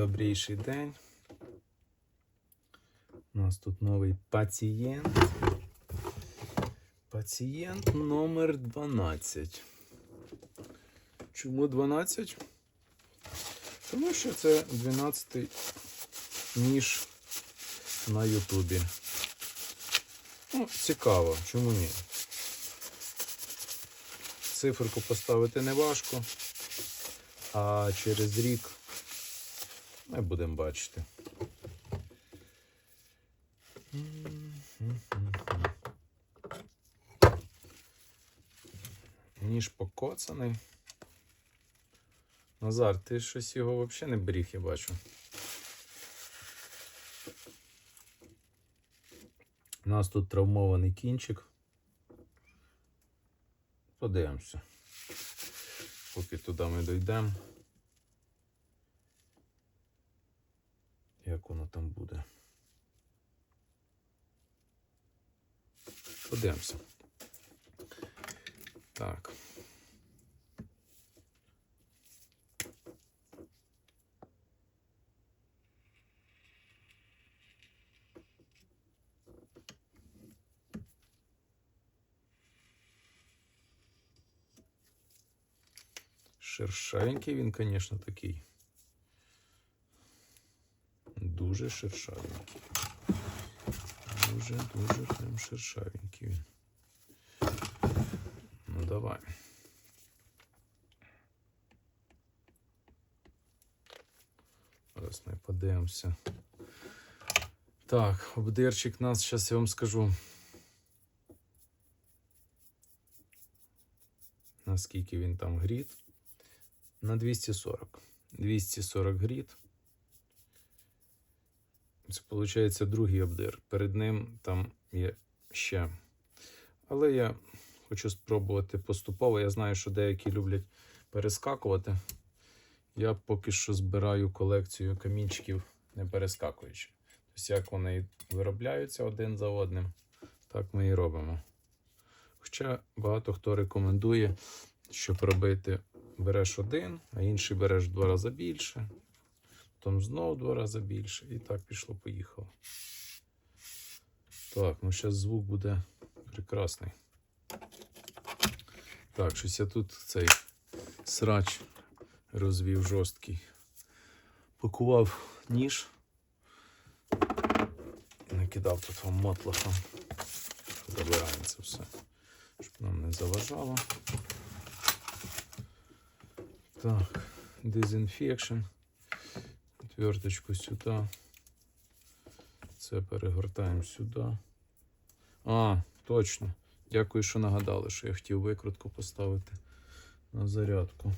Добрейший день. У нас тут новий пацієнт. Пацієнт номер 12. Чому 12? Тому що це 12-й ніж на Ютубі. Ну, цікаво, чому ні? Циферку поставити не важко, а через рік будемо бачити. Ніж покоцаний. Назар, ти щось його взагалі не беріг, я бачу. У нас тут травмований кінчик. Подивимося. Поки туди ми дійдемо. Там буде? Подивимося. Так. Шершавенький він, звісно, такий Дуже шершавенький. Дуже, дуже прям шершавенький він. Ну давай. Зараз ми подивимося. Так, обдирчик нас, зараз я вам скажу. Наскільки він там гріт? На 240. 240 гріт. Це виходить другий обдир. Перед ним там є ще. Але я хочу спробувати поступово. Я знаю, що деякі люблять перескакувати. Я поки що збираю колекцію камінчиків не перескакуючи. Тобто, як вони виробляються один за одним, так ми і робимо. Хоча багато хто рекомендує, щоб робити, береш один, а інший береш в два рази більше, потім знову два рази більше. І так пішло-поїхало. Так, ну зараз звук буде прекрасний. Так, щось я тут цей срач розвів жорсткий. Пакував ніж. Накидав тут вам мотлохом. Забираємо це все, щоб нам не заважало. Так, дезінфекшн. Отверточку сюди. Це перегортаємо сюди. А, точно. Дякую, що нагадали, що я хотів викрутку поставити на зарядку.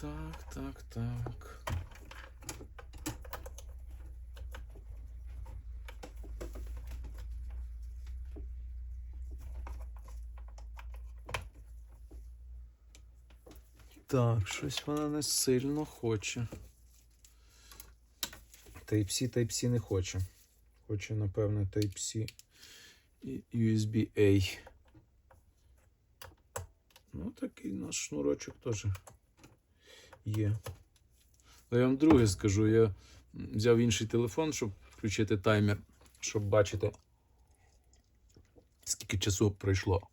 Так, так, так. Так, щось вона не сильно хоче. Type-C, Type-C не хоче. Хоче, напевно, Type-C і USB-A. Ну, такий наш шнурочок теж є. Ну, я вам друге скажу, я взяв інший телефон, щоб включити таймер, щоб бачити, скільки часу пройшло.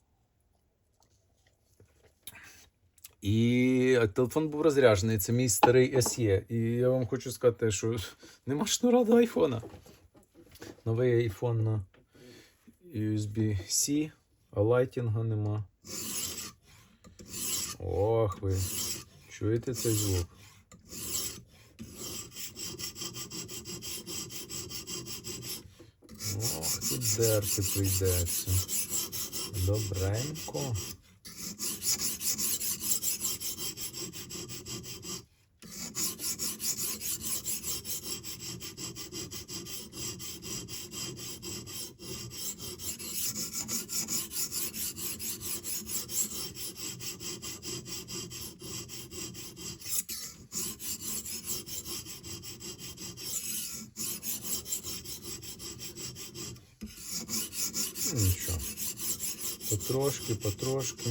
І телефон був розряджений, це мій старий SE. І я вам хочу сказати, що нема шнура до айфона. Новий айфон на USB-C, а лайтінга нема. Ох ви. Чуєте цей звук? Ох, тут дерти прийдеться. Добренько. Ну, Нічого. Потрошки.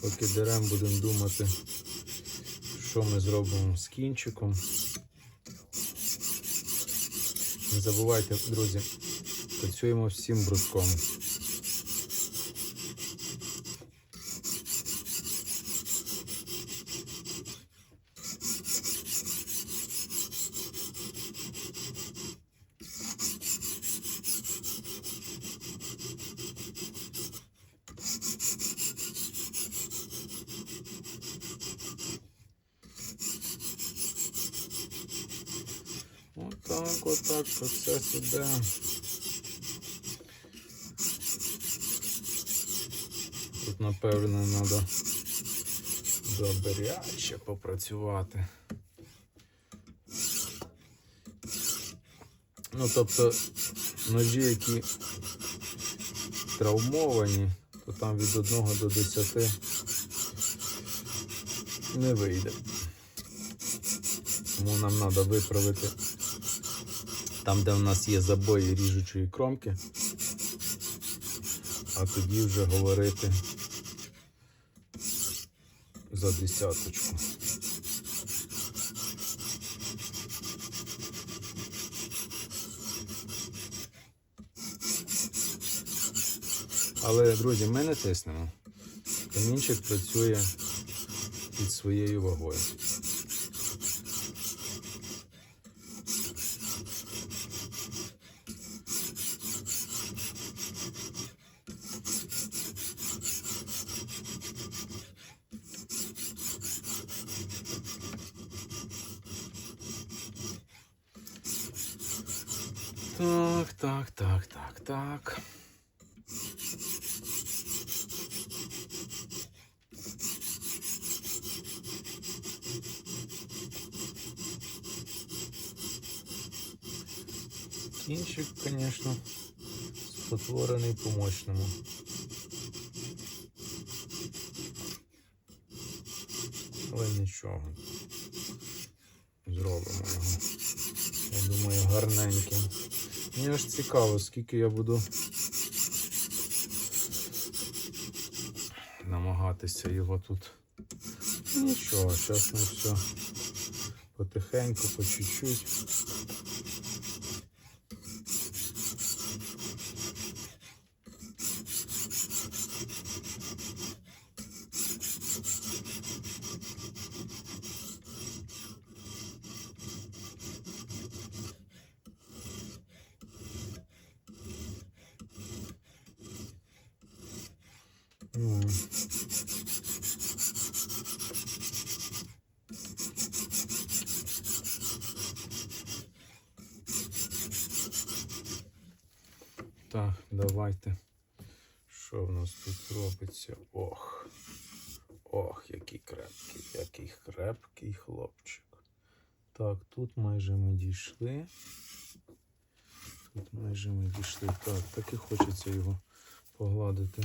Поки дерем будемо думати, що ми зробимо з кінчиком. Не забувайте, друзі, працюємо всім бруском. Отак, отак процес іде. Тут, напевно, треба добряче попрацювати. Ну, тобто, ножі, які травмовані, то там від 1 до 10 не вийде. Тому нам треба виправити там, де у нас є забої ріжучої кромки, а тоді вже говорити за десяточку. Але, друзі, ми не тиснемо. Камінчик працює під своєю вагою. Так, так, так, так, так. Кінчик, звісно, спотворений по-мощному. Але нічого. Зробимо його. Я думаю, гарненьким. Мені аж цікаво, скільки я буду намагатися його тут. Нічого, зараз ми все потихеньку, по чуть-чуть. Так, давайте. Що в нас тут робиться? Ох. Ох, який крепкий, який крепкий хлопчик. Так, тут майже ми дійшли. Тут майже ми дійшли. Так, так і хочеться його погладити.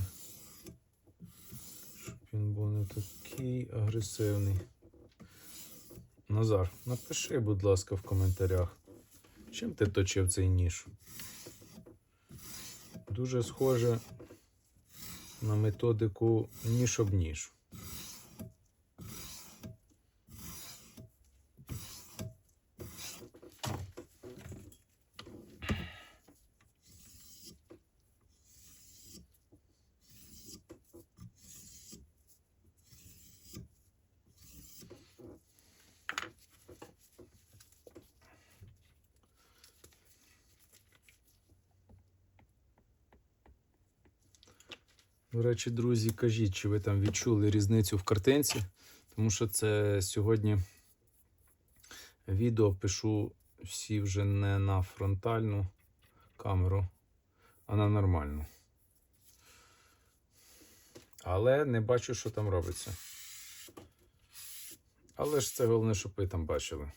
Він був не такий агресивний. Назар, напиши, будь ласка, в коментарях, чим ти точив цей ніж? Дуже схоже на методику ніж об ніж. До речі, друзі, кажіть, чи ви там відчули різницю в картинці, тому що це сьогодні відео пишу всі вже не на фронтальну камеру, а на нормальну. Але не бачу, що там робиться. Але ж це головне, щоб ви там бачили.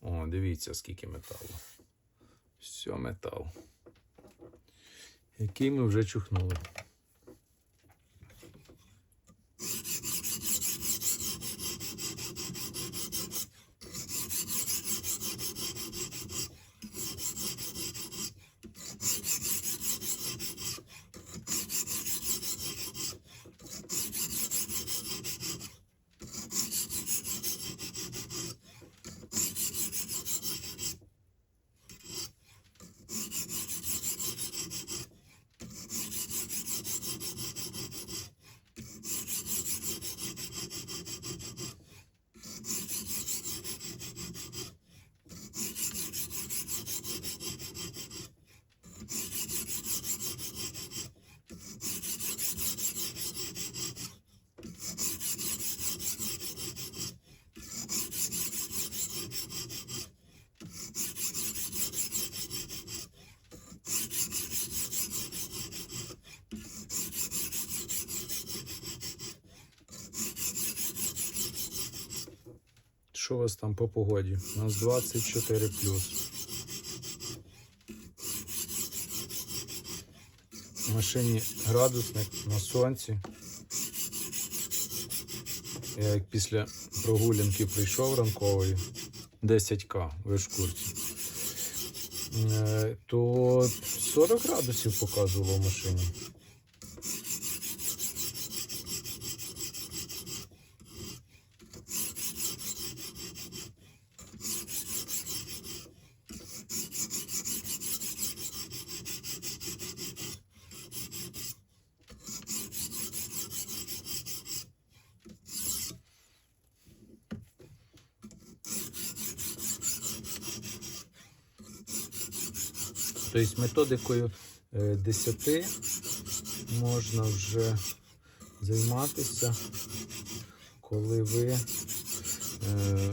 О, дивіться, скільки металу. Все метал. Який ми вже чухнули. Що у вас там по погоді? У нас 24 В машині градусник на сонці. Я як після прогулянки прийшов ранкової 10К ви ж в курсі. Е, То 40 градусів показувало в машині. Тобто методикою е, 10 можна вже займатися, коли ви е,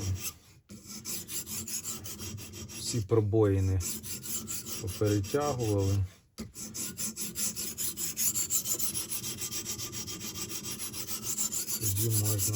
всі пробоїни поперетягували. Тоді можна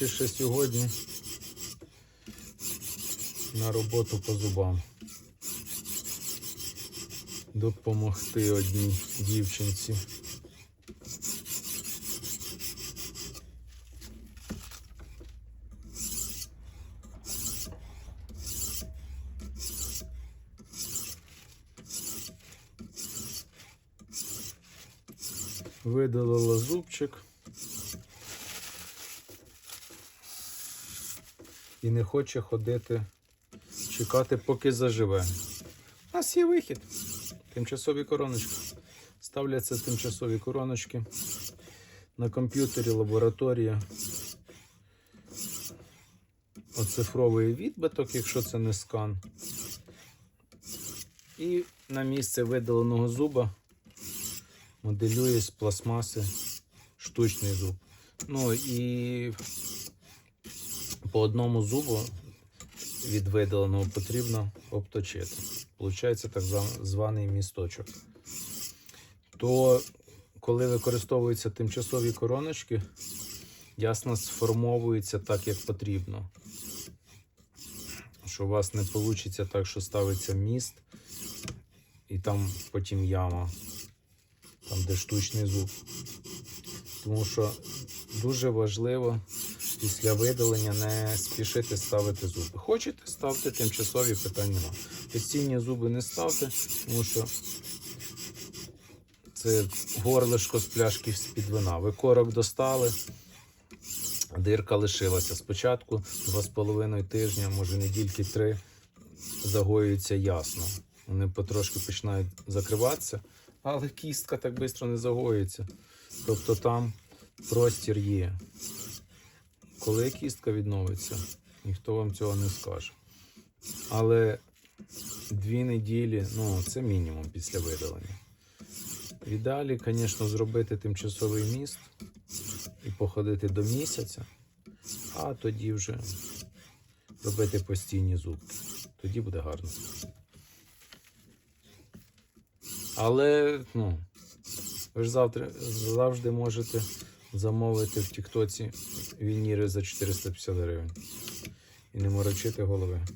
Речі, ще сьогодні на роботу по зубам. Допомогти одній дівчинці. Видалила зубчик. І не хоче ходити, чекати, поки заживе. У нас є вихід. Тимчасові короночки. Ставляться тимчасові короночки. На комп'ютері лабораторія. Оцифровує відбиток, якщо це не скан. І на місце видаленого зуба моделює з пластмаси штучний зуб. Ну і по одному зубу від видаленого потрібно обточити. Получається так званий місточок. То коли використовуються тимчасові короночки, ясно сформовується так, як потрібно. Що у вас не вийде так, що ставиться міст, і там потім яма, там де штучний зуб. Тому що дуже важливо після видалення не спішити ставити зуби. Хочете, ставте тимчасові питань нема. Постійні зуби не ставте, тому що це горлишко з пляшки з-під вина. Ви корок достали, дирка лишилася. Спочатку 2,5 тижня, може недільки три, загоюється ясно. Вони потрошки починають закриватися, але кістка так швидко не загоюється. Тобто там простір є. Коли кістка відновиться, ніхто вам цього не скаже. Але дві неділі, ну, це мінімум після видалення. В ідеалі, звісно, зробити тимчасовий міст і походити до місяця, а тоді вже робити постійні зубки. Тоді буде гарно. Але, ну, ви ж завтра завжди можете замовити в Тіктоці вініри за 450 гривень. І не морочити голови.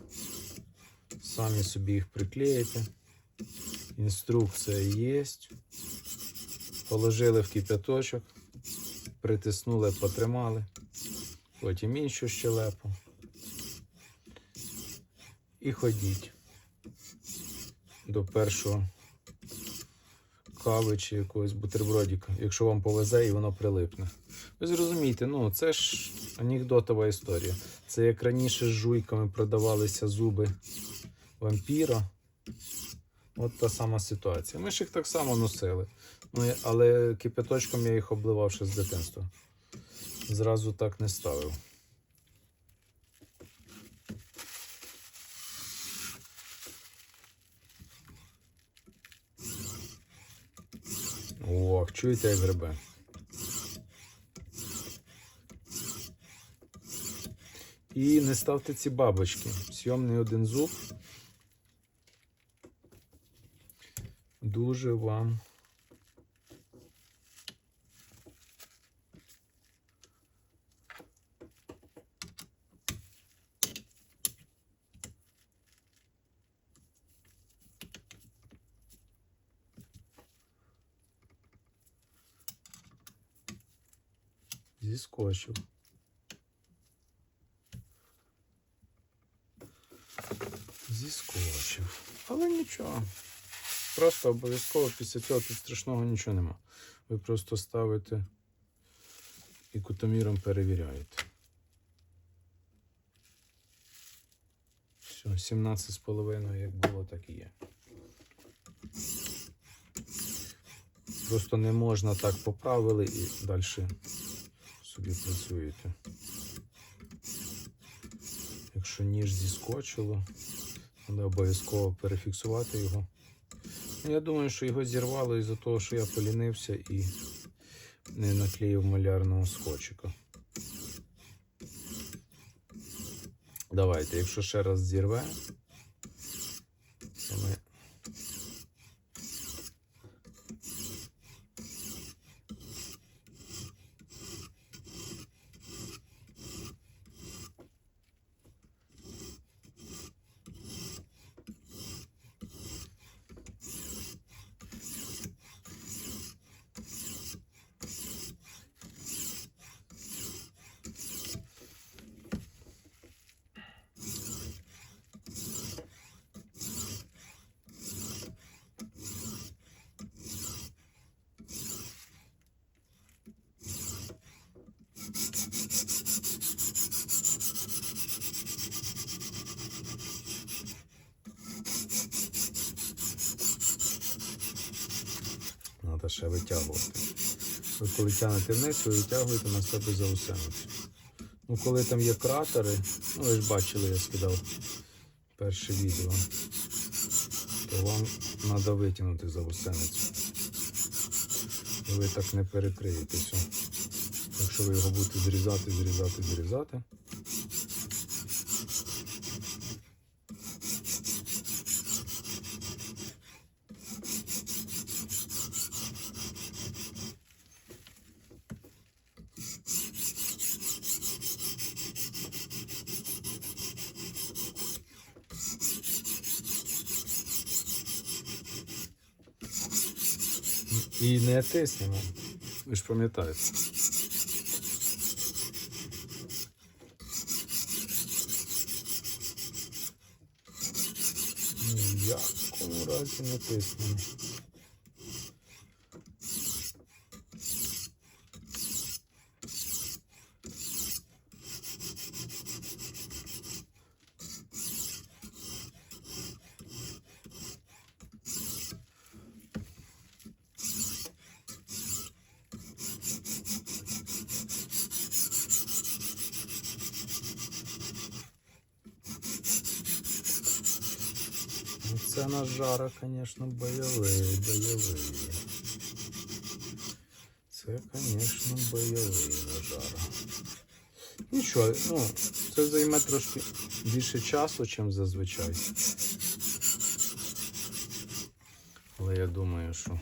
Самі собі їх приклеїте. Інструкція є. Положили в кипяточок, притиснули, потримали. Потім іншу щелепу. І ходіть до першого кави чи якогось бутербродіка, якщо вам повезе і воно прилипне. Ви зрозумієте, ну це ж анекдотова історія. Це як раніше з жуйками продавалися зуби вампіра. От та сама ситуація. Ми ж їх так само носили. Ну, але кипяточком я їх обливав ще з дитинства. Зразу так не ставив. Ох, чуєте, як грибе. І не ставте ці бабочки. Сйомний один зуб. Дуже вам. Зіскочив. Зіскочив. Але нічого. Просто обов'язково після цього тут страшного нічого нема. Ви просто ставите і кутоміром перевіряєте. Все, 17,5 як було, так і є. Просто не можна так поправили і далі собі працюєте. Якщо ніж зіскочило, треба обов'язково перефіксувати його. Я думаю, що його зірвало із-за того, що я полінився і не наклеїв малярного скотчика. Давайте, якщо ще раз зірве, то ми. Треба ще витягувати. Ви коли тягнете вниз, ви витягуєте на себе заусеницю. Ну, коли там є кратери, ну ви ж бачили, я скидав перше відео, то вам треба витягнути заусеницю. І ви так не перекриєте все. Якщо ви його будете зрізати, зрізати, зрізати. І не тиснемо. Ви ж пам'ятаєте. Ніякому разі не тиснемо. Ну, Це нажара, звісно, бойовий, бойовий. Це, звісно, бойовий нажара. Нічого, ну, це займе трошки більше часу, ніж зазвичай. Але я думаю, що.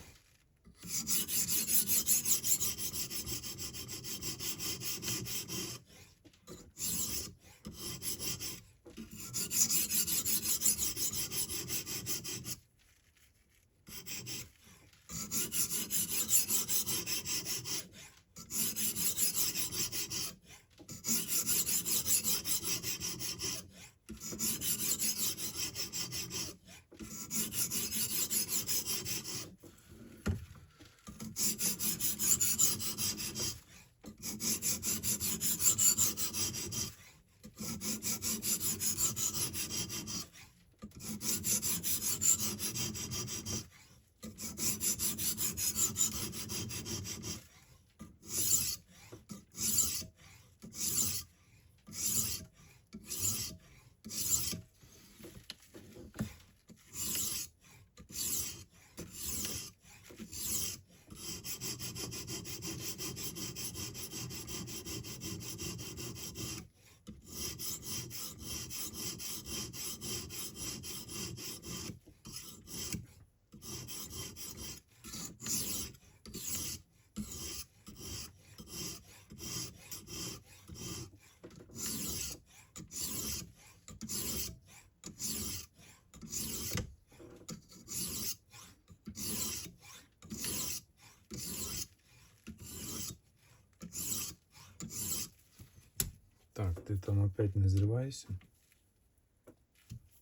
Так, ти там опять не зриваєшся?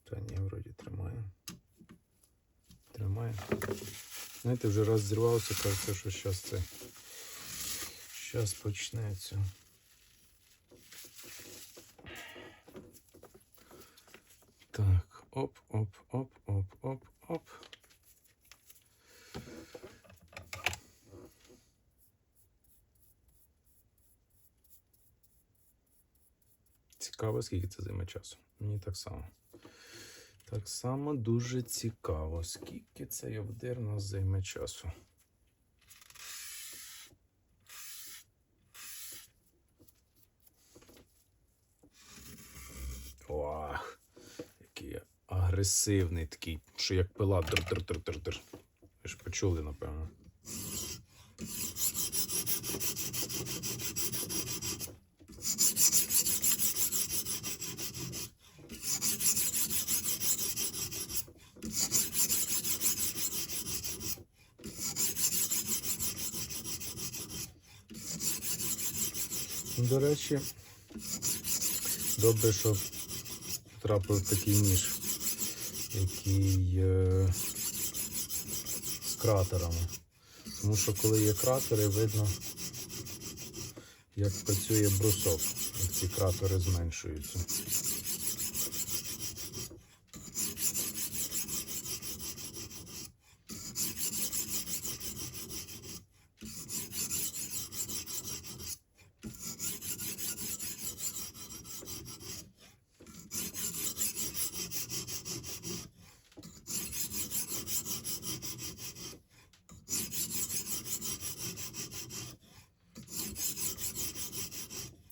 Та ні, вроді тримає. Тримає. Знаєте, вже раз зірвався, кажеться, що зараз це. Зараз почнеться. Так, оп, Цікаво, скільки це займе часу. Мені так само. Так само дуже цікаво, скільки цей обдир нас займе часу. Ох, який агресивний такий, що як пила др-др-др-др-др. Ви ж почули, напевно. До речі, добре, що потрапив такий ніж, який е, з кратерами. Тому що коли є кратери, видно, як працює брусок, як ці кратери зменшуються.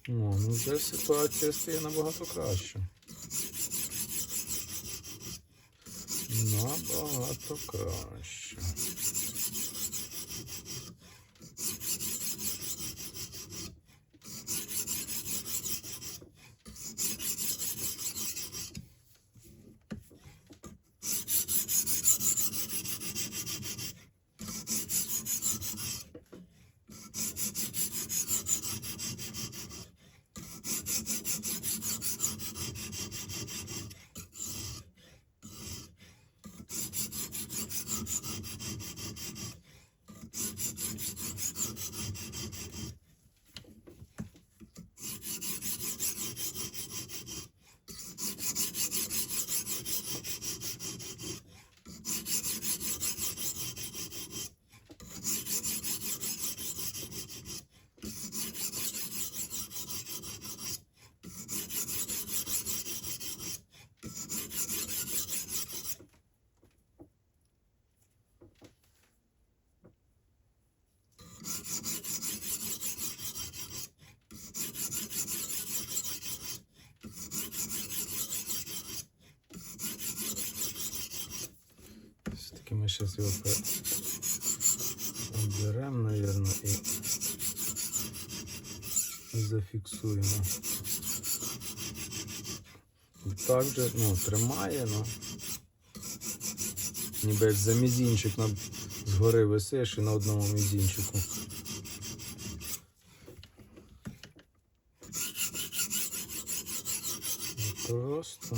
О, ну вже ситуація стає набагато краще. Набагато краще. Зараз його оберемо, мабуть, і зафіксуємо. Так же, ну, тримає, ну. Ніби за мізінчик на, згори висиш і на одному мізінчику. Просто.